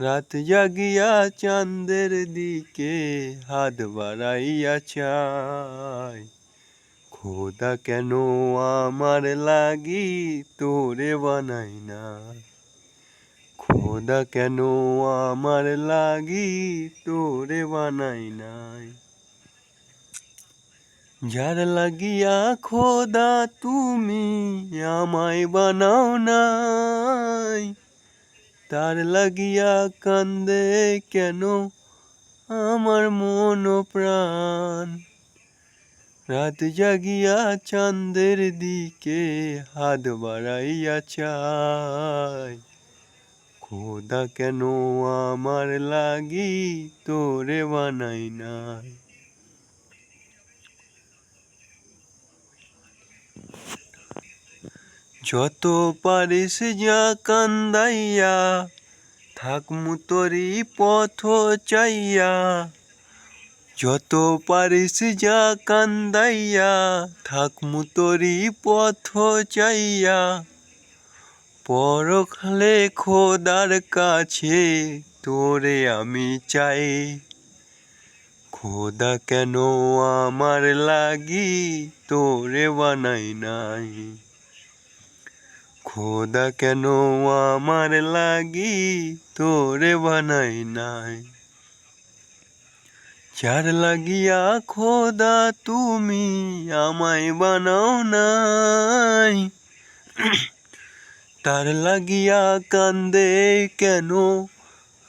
রাত জাগিয়া চাঁদের দিকে হাত বাড়াইয়া চাই। খোদা, কেন আমার লাগি তোরে বানাই না? খোদা, কেন আমার লাগি তোরে বানাই নাই? যার লাগিয়া খোদা, তুমি আমায় বানাও নাই। তার লাগিয়া কান্দে কেন? আমার মন প্রাণ। রাত জাগিয়া চাঁদের দিকে হাত বাড়াইয়া চাই। খোদা, কেন আমার লাগি তোরে বানাই নাই? যত পারিস যা কান্দাইয়া থাকমু তরি পথ চাইয়া। যত পারিস যা কান্দাইয়া থাকমু তরি পথ চাইয়া। পরখলে খোদার কাছে, তোরে আমি চাই। খোদা কেন আমার লাগি, তোরে বানাই নাই। খোদা কেন আমার লাগি তোরে বানাই নাই? যার লাগিয়া খোদা তুমি আমায় বানাও নাই? তার লাগিয়া কান্দে কেন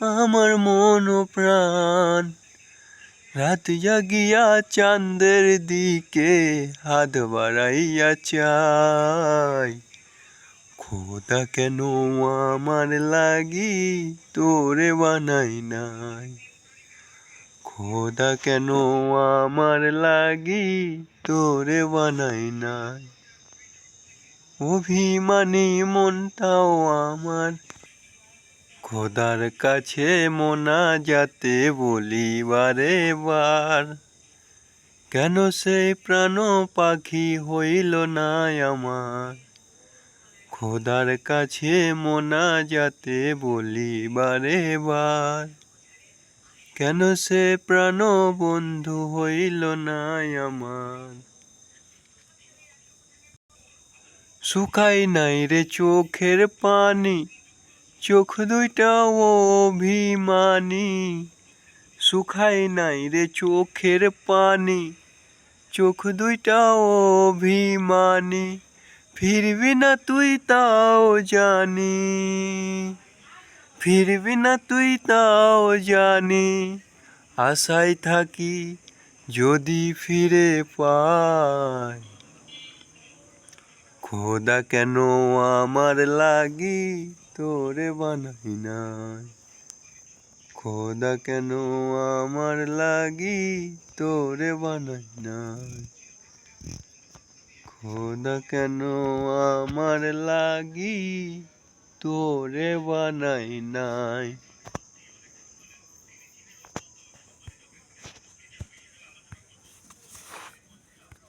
আমার মন প্রাণ? রাত জাগিয়া চাঁদের দিকে হাত বাড়াইয়া চাই। খোদা কেন আমার লাগি? তোরে বানাই নাই। খোদা কেন আমার লাগি? তোরে বানাই নাই। অভিমানী মনটাও আমার। খোদার কাছে মোনা যাতে বলি বারে বার কেন সেই প্রাণ পাখি হইল না আমার? খোদার কাছে মোনা যাতে বলি বারে বার। কেন সে প্রাণ বন্ধু হইল না আমার? শুকাই নাই রে চোখের পানি, চোখ দুইটা অভিমানী। শুকাই নাই রে চোখের পানি, চোখ দুইটা অভিমানী। ফিরবি না তুই তাও জানি ফিরবি না তুই তাও জানি আশায় থাকি যদি ফিরে পাই খোদা কেন আমার লাগি তোরে বানাই নাই খোদা কেন আমার লাগি তোরে বানাই নাই খোদা কেন আমার লাগি? তোরে বানাই নাই।